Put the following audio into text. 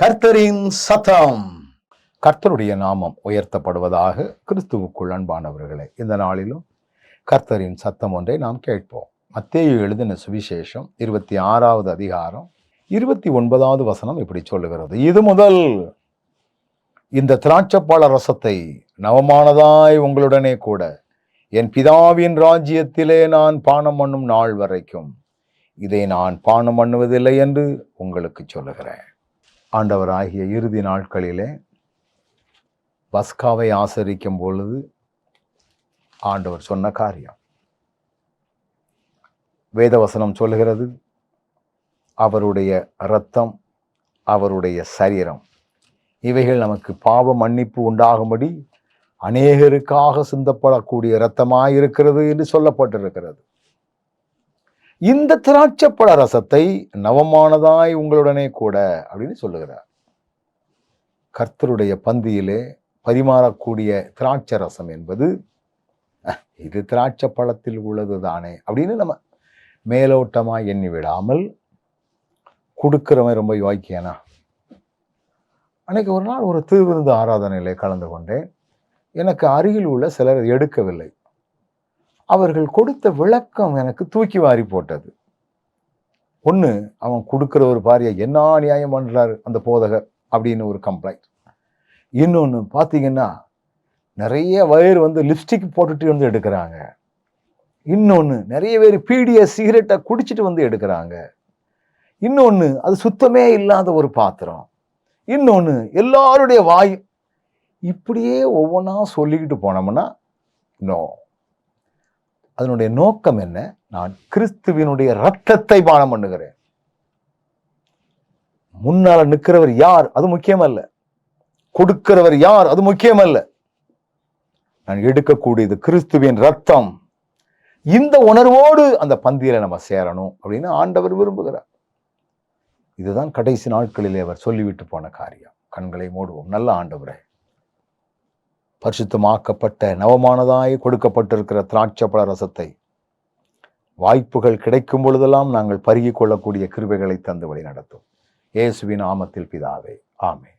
கர்த்தரின் சத்தம். கர்த்தருடைய நாமம் உயர்த்தப்படுவதாக கிறிஸ்துவுக்குள் அன்பானவர்களே இந்த நாளிலும் கர்த்தரின் சத்தம் ஒன்றை நாம் கேட்போம். மத்தேயு எழுதின சுவிசேஷம் இருபத்தி ஆறாவது அதிகாரம் இருபத்தி ஒன்பதாவது வசனம் இப்படி சொல்லுகிறது. இது முதல் இந்த திராட்சப்பழ ரசத்தை நவமானதாய் உங்களுடனே கூட என் பிதாவின் ராஜ்யத்திலே நான் பானம் பண்ணும் நாள் வரைக்கும் இதை நான் பானம் பண்ணுவதில்லை என்று உங்களுக்கு சொல்லுகிறேன். ஆண்டவராகிய இறுதி நாட்களிலே பஸ்காவை ஆசரிக்கும் பொழுது ஆண்டவர் சொன்ன காரியம். வேதவசனம் சொல்லுகிறது அவருடைய இரத்தம் அவருடைய சரீரம் இவைகள் நமக்கு பாவ மன்னிப்பு உண்டாகும்படி அநேகருக்காக சிந்தப்படக்கூடிய இரத்தமாய் இருக்கிறது என்று சொல்லப்பட்டிருக்கிறது. இந்த திராட்சப்பழ ரசத்தை நவமானதாய் உங்களுடனே கூட அப்படின்னு சொல்லுகிறார். கர்த்தருடைய பந்தியிலே பரிமாறக்கூடிய திராட்சை ரசம் என்பது இது திராட்சை பழத்தில் உள்ளது தானே அப்படின்னு நம்ம மேலோட்டமாக எண்ணி விடாமல் கொடுக்குறவன் ரொம்ப யோக்கியனா அன்னைக்கு ஒரு நாள் ஒரு திருவிருந்து ஆராதனையிலே கலந்து கொண்டேன். எனக்கு அருகில் உள்ள சிலர் எடுக்கவில்லை. அவர்கள் கொடுத்த விளக்கம் எனக்கு தூக்கி வாரி போட்டது. ஒன்று அவன் கொடுக்குற ஒரு பாரியை என்ன நியாயம் பண்ணுறாரு அந்த போதகர் அப்படின்னு ஒரு கம்ப்ளைண்ட் இன்னொன்று பார்த்தீங்கன்னா நிறைய வயர் வந்து லிப்ஸ்டிக் போட்டுட்டு வந்து எடுக்கிறாங்க. இன்னொன்று நிறைய பேர் பீடிய சிகரெட்டை குடிச்சிட்டு வந்து எடுக்கிறாங்க. இன்னொன்று அது சுத்தமே இல்லாத ஒரு பாத்திரம். இன்னொன்று எல்லாருடைய வாய் இப்படியே ஒவ்வொன்றா சொல்லிக்கிட்டு போனோம்னா நோ அதனுடைய நோக்கம் என்ன? நான் கிறிஸ்துவினுடைய ரத்தத்தை பானம் பண்ணுகிறேன். முன்னால நிற்கிறவர் யார்? அது முக்கியமல்ல. கொடுக்கிறவர் யார்? அது முக்கியமல்ல. நான் எடுக்கக்கூடியது கிறிஸ்துவின் ரத்தம். இந்த உணர்வோடு அந்த பந்தியில நம்ம சேரணும் அப்படின்னு ஆண்டவர் விரும்புகிறார். இதுதான் கடைசி நாட்களிலே அவர் சொல்லிவிட்டு போன காரியம். கண்களை மூடுவோம். நல்ல ஆண்டவரே. பரிசுத்தமாக்கப்பட்ட நவமானதாய் கொடுக்கப்பட்டிருக்கிற திராட்சப்பழ ரசத்தை. வாய்ப்புகள் கிடைக்கும் பொழுதெல்லாம் நாங்கள் பருகிக் கொள்ளக்கூடிய கிருபைகளை தந்து வழி நடத்தும் இயேசுவின் ஆமத்தில் பிதாவே ஆமே